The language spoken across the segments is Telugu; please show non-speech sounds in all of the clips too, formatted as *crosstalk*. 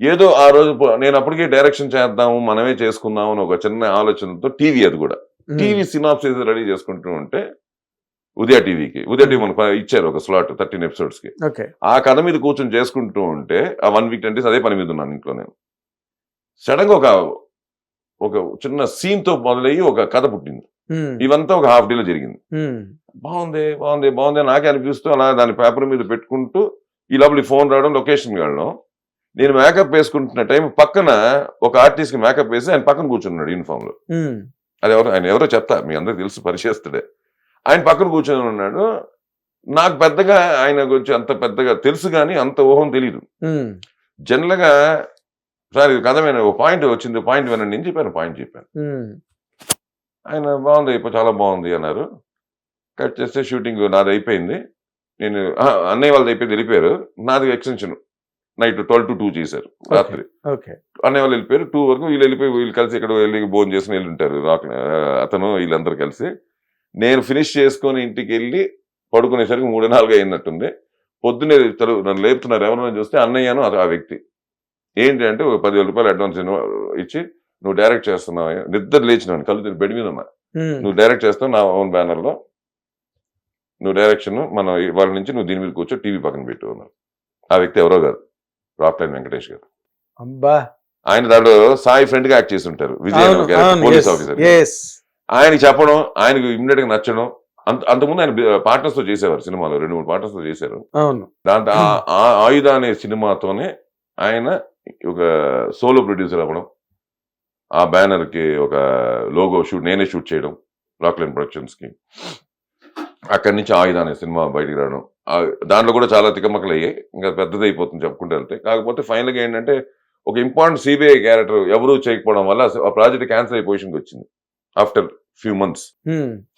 ఏదో ఆ రోజు నేను అప్పటికే డైరెక్షన్ చేద్దాము మనమే చేసుకుందాము అని ఒక చిన్న ఆలోచనతో టీవీ అది కూడా. టీవీ సినాప్సిస్ రెడీ చేసుకుంటూ ఉంటే ఉదయ టీవీకి ఉదయ టీవీ మనకు ఇచ్చారు ఒక స్లాట్ థర్టీన్ ఎపిసోడ్స్కి. ఆ కథ మీద కూర్చొని చేసుకుంటూ ఉంటే ఆ వన్ వీక్ అంటే అదే పని మీద ఉన్నాను ఇంట్లో నేను. సడన్గా ఒక ఒక చిన్న సీన్తో మొదలయ్యి ఒక కథ పుట్టింది. ఇవంతా ఒక హాఫ్ డేలో జరిగింది. బాగుంది బాగుంది బాగుంది నాకే అనిపిస్తూ అలా దాని పేపర్ మీద పెట్టుకుంటూ ఈ లోపల ఫోన్ రావడం లొకేషన్ వెళ్ళడం. నేను మేకప్ వేసుకుంటున్న టైం పక్కన ఒక ఆర్టిస్ట్కి మేకప్ వేసి ఆయన పక్కన కూర్చున్నాడు యూనిఫామ్లో అది ఎవరు ఆయన ఎవరో చెప్తా మీ అందరికి తెలుసు పరిచయస్తుడే. ఆయన పక్కన కూర్చొని ఉన్నాడు. నాకు పెద్దగా ఆయన గురించి అంత పెద్దగా తెలుసు కానీ అంత ఊహం తెలియదు జనరల్గా సార్ ఇది కథ మీద ఒక పాయింట్ వచ్చింది పాయింట్ వినండి నేను చెప్పాను పాయింట్ చెప్పాను. ఆయన బాగుంది ఇప్పుడు చాలా బాగుంది అన్నారు. కట్ చేస్తే షూటింగ్ నాది అయిపోయింది. నేను అన్నయ్య వాళ్ళది అయిపోయింది వెళ్ళిపోయారు. నాది extension night twelve to two చేశారు రాత్రి. ఓకే. అన్నయ్య వాళ్ళు వెళ్ళిపోయారు టూ వరకు వీళ్ళు వెళ్ళిపోయి వీళ్ళు కలిసి ఇక్కడ వెళ్ళి భోజనం చేసుకుని వెళ్ళి ఉంటారు రాక్ అతను వీళ్ళందరూ కలిసి. నేను ఫినిష్ చేసుకొని ఇంటికి వెళ్ళి పడుకునేసరికి మూడు నాలుగు అయినట్టుంది. పొద్దున్నే తరు- నన్ను లేపుతున్నారు ఎవరైనా చూస్తే అన్నయ్యను అది ఆ వ్యక్తి. ఏంటి అంటే పదివేల రూపాయలు అడ్వాన్స్ ఇచ్చి నువ్వు డైరెక్ట్ చేస్తున్నావు నిద్ర లేచినాను కళ్ళు బెడ్ మీద ఉన్నా. నువ్వు డైరెక్ట్ చేస్తావు నా ఓన్ బ్యానర్లో నువ్వు డైరెక్షన్ మన వాళ్ళ నుంచి నువ్వు దీని మీద కూర్చో టీవీ పక్కన పెట్టు ఆ వ్యక్తి ఎవరో కాదు. రాక్లైన్ వెంకటేష్ గారు. అబ్బా ఆయన దాంట్లో సాయి ఫ్రెండ్గా యాక్ట్ చేసి ఉంటారు విజయ్ పోలీస్ ఆఫీసర్. ఆయనకి చెప్పడం ఆయనకి ఇమ్మీడియట్గా నచ్చడం అంత అంతకుముందు ఆయన పార్ట్నర్స్తో చేసేవారు సినిమాలో రెండు మూడు పార్ట్నర్స్తో చేశారు దాంతో ఆయుధ అనే సినిమాతోనే ఆయన ఒక సోలో ప్రొడ్యూసర్ అవ్వడం ఆ బ్యానర్కి ఒక లోగో షూట్ నేనే షూట్ చేయడం రాక్లైన్ ప్రొడక్షన్స్కి. అక్కడి నుంచి ఆయుధ అనే సినిమా బయటికి రావడం. దాంట్లో కూడా చాలా తికమకలు అయ్యాయి ఇంకా పెద్దది అయిపోతుంది చెప్పుకుంటూ వెళ్తే కాకపోతే ఫైనల్గా ఏంటంటే ఒక ఇంపార్టెంట్ సిబిఐ క్యారెక్టర్ ఎవరూ చేయకపోవడం వల్ల ఆ ప్రాజెక్ట్ క్యాన్సిల్ అయ్యే పొజిషన్కి వచ్చింది. After few months.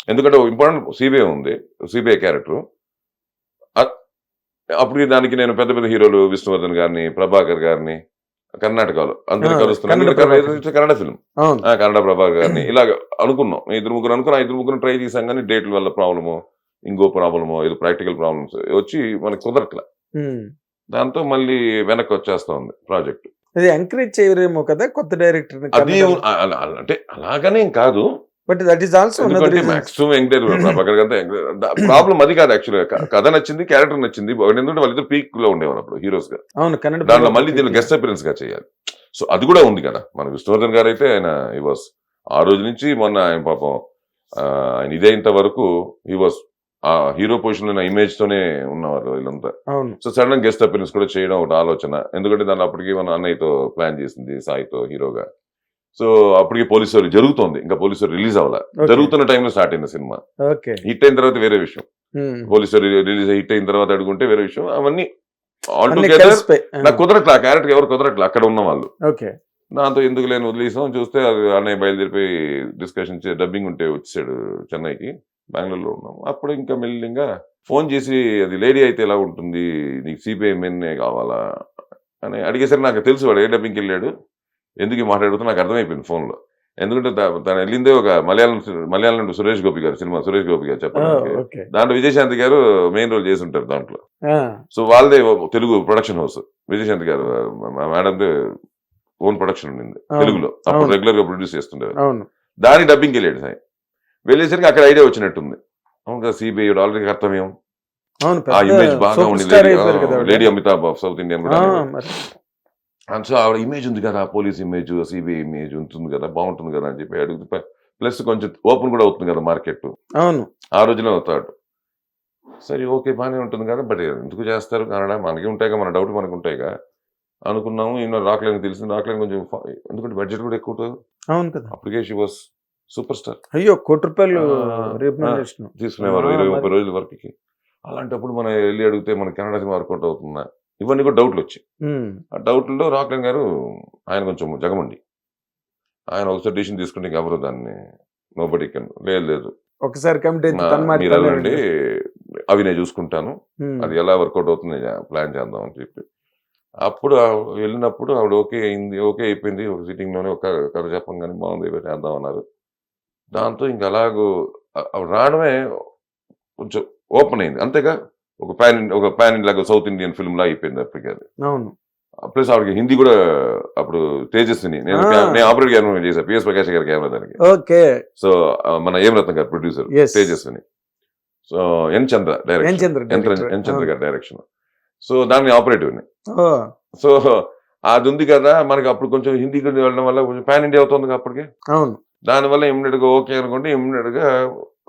ఎందుకంటే ఒక ఇంపార్టెంట్ సిబిఐ ఉంది సిబిఐ క్యారెక్టర్. అప్పుడు దానికి నేను పెద్ద పెద్ద హీరోలు విష్ణువర్ధన్ గారిని ప్రభాకర్ గారిని కర్ణాటకలో అందరూ ఆ, కలుస్తున్నాను కన్నడ ఫిల్మ్ కన్నడ ప్రభాకర్ గారిని ఇలాగ అనుకున్నాం. ఇద్దరు ముగ్గురు అనుకున్నాం. ఇద్దరు ముగ్గురు ట్రై చేసాం కానీ డేట్ల వల్ల ప్రాబ్లము. ఇంకో ప్రాబ్లము ఏదో ప్రాక్టికల్ ప్రాబ్లమ్స్ వచ్చి మనకి కుదరట్ల. దాంతో మళ్ళీ వెనక్కి వచ్చేస్తా ఉంది ప్రాజెక్ట్. అది ఎంకరేజ్ చేయరేమో కదా కొత్త డైరెక్టర్ అది అంటే అలాగనే కాదు. But that is also maximum అంతా *clears throat* ప్రాబ్లం అది కాదు యాక్చువల్గా. కథ నచ్చింది క్యారెక్టర్ నచ్చింది. ఎందుకంటే వాళ్ళిద్దరు పీక్లో ఉండేవారు అప్పుడు హీరోస్గా. అవును కన్నడ దాంట్లో మళ్ళీ దీనిలో గెస్ట్ అపిరెన్స్గా చేయాలి. సో అది కూడా ఉంది కదా. మన విష్ణువర్ధన్ గారు అయితే ఆయన ఈ వాస్ ఆ రోజు నుంచి మొన్న ఆయన పాపం ఆయన ఇదైనంత వరకు ఈ వాస్ ఆ హీరో పొజిషన్లో ఇమేజ్ తోనే ఉన్నవారు వీళ్ళంతా. అవును. సో సడన్ గెస్ట్ అపిరెన్స్ కూడా చేయడం ఒక ఆలోచన. ఎందుకంటే దాన్ని అప్పటికి మన అన్నయ్యతో ప్లాన్ చేసింది సాయితో హీరోగా. సో అప్పటికి పోలీస్ జరుగుతోంది. ఇంకా పోలీస్ రిలీజ్ అవ్వాల. జరుగుతున్న టైంలో స్టార్ట్ అయింది సినిమా. హిట్ అయిన తర్వాత వేరే విషయం. పోలీస్ రిలీజ్ హిట్ అయిన తర్వాత అడుగుంటే వేరే విషయం. అవన్నీ ఆల్ టుగెదర్ నాకు కుదరట్లా క్యారెక్టర్ ఎవరు కుదరట్లా అక్కడ ఉన్న వాళ్ళు. దాంతో ఎందుకు లేని వదిలేసాం. చూస్తే అది అన్నయ్య బయలుదేరిపోయి డిస్కషన్ డబ్బింగ్ ఉంటే వచ్చాడు చెన్నైకి. బెంగళూరులో ఉన్నాం అప్పుడు ఇంకా మెల్లిగా ఫోన్ చేసి అది లేడీ అయితే ఎలా ఉంటుంది? నీకు సిపిఐ మెన్నే కావాలా? అని అడిగేసరికి నాకు తెలుసు వాడు ఏ డబ్బింగ్కి వెళ్ళాడు. ఎందుకు ఈ మాట్లాడుతూ నాకు అర్థమైపోయింది ఫోన్లో. ఎందుకంటే తను వెళ్ళిందే ఒక మలయాళం మలయాళం నుండి సురేష్ గోపి గారు సినిమా సురేష్ గోపి గారు చెప్పడానికి. ఓకే. దాంట్లో విజయశాంతి గారు మెయిన్ రోల్ చేసి ఉంటారు దాంట్లో. సో వాళ్ళదే తెలుగు ప్రొడక్షన్ హౌస్. విజయశాంతి గారు మా మేడందే ఓన్ ప్రొడక్షన్ ఉండింది తెలుగులో. అప్పుడు. రెగ్యులర్గా ప్రొడ్యూస్ చేస్తుండేవారు. దాని డబ్బింగ్కి వెళ్ళాడు సాయి. వెళ్ళేసరికి అక్కడ ఐడియా వచ్చినట్టుంది. అవును కదా సిబిఐ ఆల్రెడీ కర్తవ్యం అవును ఆ ఇమేజ్ బాగా ఆవిడ. లేడీ అమితాబ్ సౌత్ ఇండియన్ ఆ, మరి. సో ఆవిడ ఇమేజ్ ఉంది కదా పోలీస్ ఇమేజ్ సిబిఐ ఇమేజ్ ఉంటుంది కదా బాగుంటుంది కదా అని చెప్పి అడుగుతూ ప్లస్ కొంచెం ఓపెన్ కూడా అవుతుంది కదా మార్కెట్ అవును. ఆ రోజులో అవుతాడు. సరే ఓకే బాగానే ఉంటుంది కదా బట్ ఎందుకు చేస్తారు? కన్నడ మనకి ఉంటాయిగా మన డౌట్ మనకు ఉంటాయిగా అనుకున్నాము ఈయన రాకలేని తెలిసింది రాకలేని కొంచెం ఎందుకంటే బడ్జెట్ కూడా ఎక్కువ అవును కదా. అప్పటికే షీ వాస్ సూపర్ స్టార్. అయ్యో కోటి రూపాయలు తీసుకునేవారు ఇరవై. ముప్పై రోజుల వరకుకి. అలాంటప్పుడు మనం వెళ్ళి అడిగితే మన కన్నడ సినిమా వర్కౌట్ అవుతుందా? ఇవన్నీ కూడా డౌట్లు వచ్చాయి. ఆ డౌట్లో రాక్లైన్ గారు ఆయన కొంచెం జగమండి. ఆయన ఒకసారి డిసిషన్ తీసుకుంటే ఎవరు దాన్ని? నోబడి లేదు లేదు. ఒకసారి కమిటీ మీరు వెళ్ళండి. అవి నేను చూసుకుంటాను. అది ఎలా వర్కౌట్ అవుతుంది ప్లాన్ చేద్దాం అని చెప్పి. అప్పుడు వెళ్ళినప్పుడు ఆవిడ ఓకే అయింది ఓకే అయిపోయింది. ఒక సిట్టింగ్లోనే ఒక కథ చెప్పంగానే బాగుంది చేద్దాం అన్నారు. దాంతో ఇంకా అలాగూ రావడమే కొంచెం ఓపెన్ అయింది. అంతేగా ఒక ప్యాన్ ఒక ప్యాన్ లాగా సౌత్ ఇండియన్ ఫిల్మ్ లా అయిపోయింది అప్పటికి అది. అవును. ప్లస్ ఆవిడకి హిందీ కూడా అప్పుడు తేజస్విని నేను నేను ఆపరేట్ కెమెరా చేశాను పిఎస్ ప్రకాష్ గారి కెమెరా దానికి. ఓకే. సో మన ఏం Ratna garu producer. Tejaswini. So N Chandra direction. Chandra N Chandra గారి డైరెక్షన్. సో దాన్ని ఆపరేటివ్ ఓ, సో *laughs* అది ఉంది కదా మనకి అప్పుడు కొంచెం హిందీ గురించి వెళ్ళడం వల్ల కొంచెం పాన్ ఇండియా అవుతుంది అప్పటికి? అవును. దానివల్ల ఇమ్మీడియట్గా ఓకే అనుకుంటే ఇమ్మీడియట్గా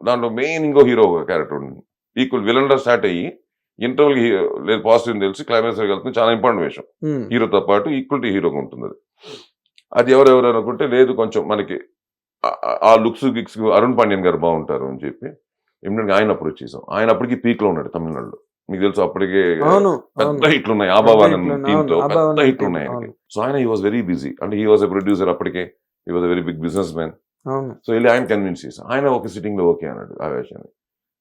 దాంట్లో మెయిన్ ఇంకో హీరో క్యారెక్టర్ ఉంది ఈక్వల్ విలన్లో స్టార్ట్ అయ్యి ఇంటర్వల్ లేదు పాజిటివ్ తెలిసి క్లైమాక్స్ వెళ్తుంది. చాలా ఇంపార్టెంట్ విషయం. హీరోతో పాటు ఈక్వల్ టు హీరోగా ఉంటుంది అది అది ఎవరెవరు అనుకుంటే లేదు కొంచెం మనకి ఆ- లుక్స్ గిక్స్ అరుణ్ పాండ్యన్ గారు బాగుంటారు అని చెప్పి ఇమ్మీడియట్ ఆయన అప్రోచ్ చేసాం ఆయన అప్పటికి పీక్లో ఉన్నాడు తమిళనాడులో. మీకు తెలుసు అప్పటికే పెద్ద హిట్లు ఉన్నాయి ఆబావాన్ పెద్ద హిట్లు టీమ్తో అవును, పెద్ద హిట్లు ఉన్నాయి ఆయనకి. సో ఆయన హీ వాజ్ వెరీ బిజీ అంటే హీ వాజ్ ఎ ప్రొడ్యూసర్ అప్పటికే. He was a very big businessman so వెళ్ళి ఆయన కన్విన్స్ చేశాం. ఆయన ఒక సిట్టింగ్లో ఓకే అన్నాడు ఆ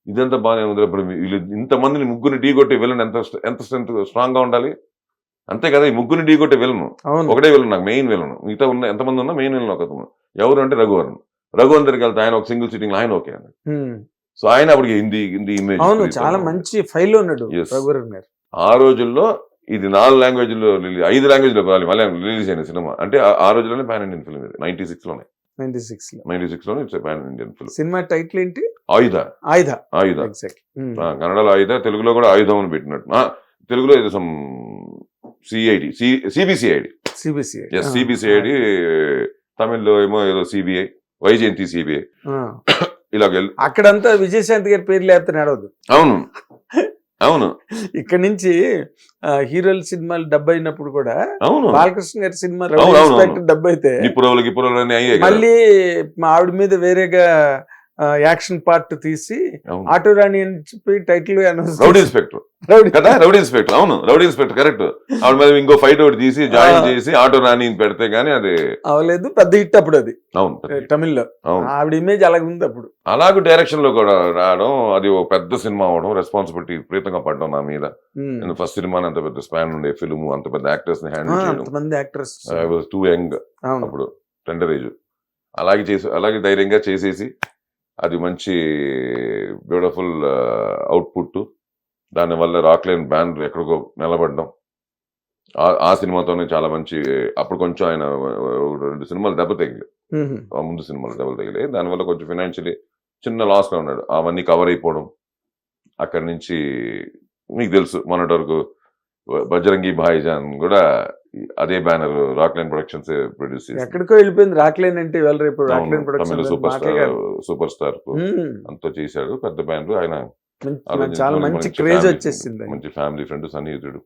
ఇదంతా బాగానే ఉంది ఇప్పుడు వీళ్ళు ఇంతమందిని ముగ్గురిని ఢీ కొట్టే విలన్ ఎంత ఎంత స్ట్రెంత్ స్ట్రాంగ్గా ఉండాలి? అంతే కదా ఈ ముగ్గురిని ఢీ కొట్టే విలన్ అవును. ఒకటే విలన్ నాకు మెయిన్ విలన్ మిగతా ఉన్న ఎంతమంది ఉన్నా మెయిన్ విలన్ ఒక ఎవరు అంటే రఘువరన్ రఘువరన్ దగ్గరికి వెళ్తే ఆయన ఒక సింగిల్ సిట్టింగ్ ఆయన ఓకే అన్నాడు. సో ఆయన అప్పటికి హిందీ హిందీ ఇమేజ్ అవును చాలా మంచి ఫైల్ ఉన్నాడు. రఘువరన్ గారు. ఆ రోజుల్లో ఇది నాలుగు లాంగ్వేజ్లో రిలీజ్ ఐదు లాంగ్వేజ్లో మళ్ళీ రిలీజ్ అయిన సినిమా. అంటే ఆ- రోజుల్లోనే పాన్ ఇండియన్ ఫిల్మ్ ఇది నైన్టీ సిక్స్లోనే. నైన్టీ సిక్స్లో నైన్టీ సిక్స్లోనే ఇట్స్ పాన్ ఇండియన్ ఫిల్మ్ సినిమా టైటిల్ ఏంటి? ఆయుధ. ఆయుధ. ఆయుధ. ఆ, కన్నడలో ఆయుధ తెలుగులో కూడా ఆయుధం అని పెట్టినట్టు. తెలుగులో ఇది some CID CBCID CBC S CBCID తమిళ్ళో ఏమో ఏదో సిబిఐ వైజయంతి సిబిఐ ఇలాగ వెళ్ళి అక్కడంతా విజయశాంతి గారి పేరు లేకపోతే అవును. *laughs* అవును. ఇక్కడ నుంచి హీరోల సినిమాలు డబ్బు అయినప్పుడు కూడా అవును. బాలకృష్ణ గారి సినిమా డబ్బు అయితే మళ్ళీ ఆవిడ మీద వేరేగా యాక్షన్ పార్ట్ తీసి. ఆటో రాణి అని చెప్పి టైటిల్ రౌడీ ఇన్స్పెక్టర్. రౌడీ కదా? Rowdy inspector. అవును రౌడీ ఇన్స్పెక్టర్ కరెక్ట్. ఆవిడ మీద ఇంకో ఫైట్ ఒకటి తీసి జాయిన్. చేసి ఆటో రాని పెడితే గానీ అది అవలేదు పెద్ద హిట్ అప్పుడు అది. అవును తమిళ్ళో. అవును. ఆవిడ ఇమేజ్ అలాగ ఉంది అప్పుడు. అలాగే డైరెక్షన్లో కూడా రావడం అది ఒక పెద్ద సినిమా అవడం రెస్పాన్సిబిలిటీ విపరీతంగా పడడం నా మీద. ఫస్ట్ సినిమా అంత పెద్ద స్పాన్ ఉండే ఫిల్మ్ అంత పెద్ద యాక్టర్స్ని హ్యాండిల్ చేయడం. టూ యంగ్ అప్పుడు టెండర్ ఏజ్ అలాగే చేసి అలాగే ధైర్యంగా చేసేసి అది మంచి బ్యూటిఫుల్ అవుట్పుట్ దానివల్ల రాక్లైన్ బ్యాండ్ ఎక్కడికో నిలబడడం. ఆ- సినిమాతోనే చాలా మంచి అప్పుడు కొంచెం ఆయన రెండు సినిమాలు దెబ్బ తగిలి ముందు సినిమాలు దెబ్బలు తగిలి దానివల్ల కొంచెం ఫినాన్షియలీ చిన్న లాస్లో ఉన్నాడు. అవన్నీ కవర్ అయిపోవడం. అక్కడి నుంచి మీకు తెలుసు మొన్నటి వరకు బజరంగి భాయిజాన్ కూడా అదే బ్యానర్ రాక్లైన్ ప్రొడక్షన్స్ ప్రొడ్యూస్ ఎక్కడికో వెళ్ళిపోయింది రాక్లేన్ అంటే ఇవాళ రేపు Rockline production super star super star. అంతా చేశాడు పెద్ద బ్యాండ్. ఆయన చాలా మంచి క్రేజ్ వచ్చేసింది మంచి ఫ్యామిలీ ఫ్రెండ్ సన్నిహితుడు.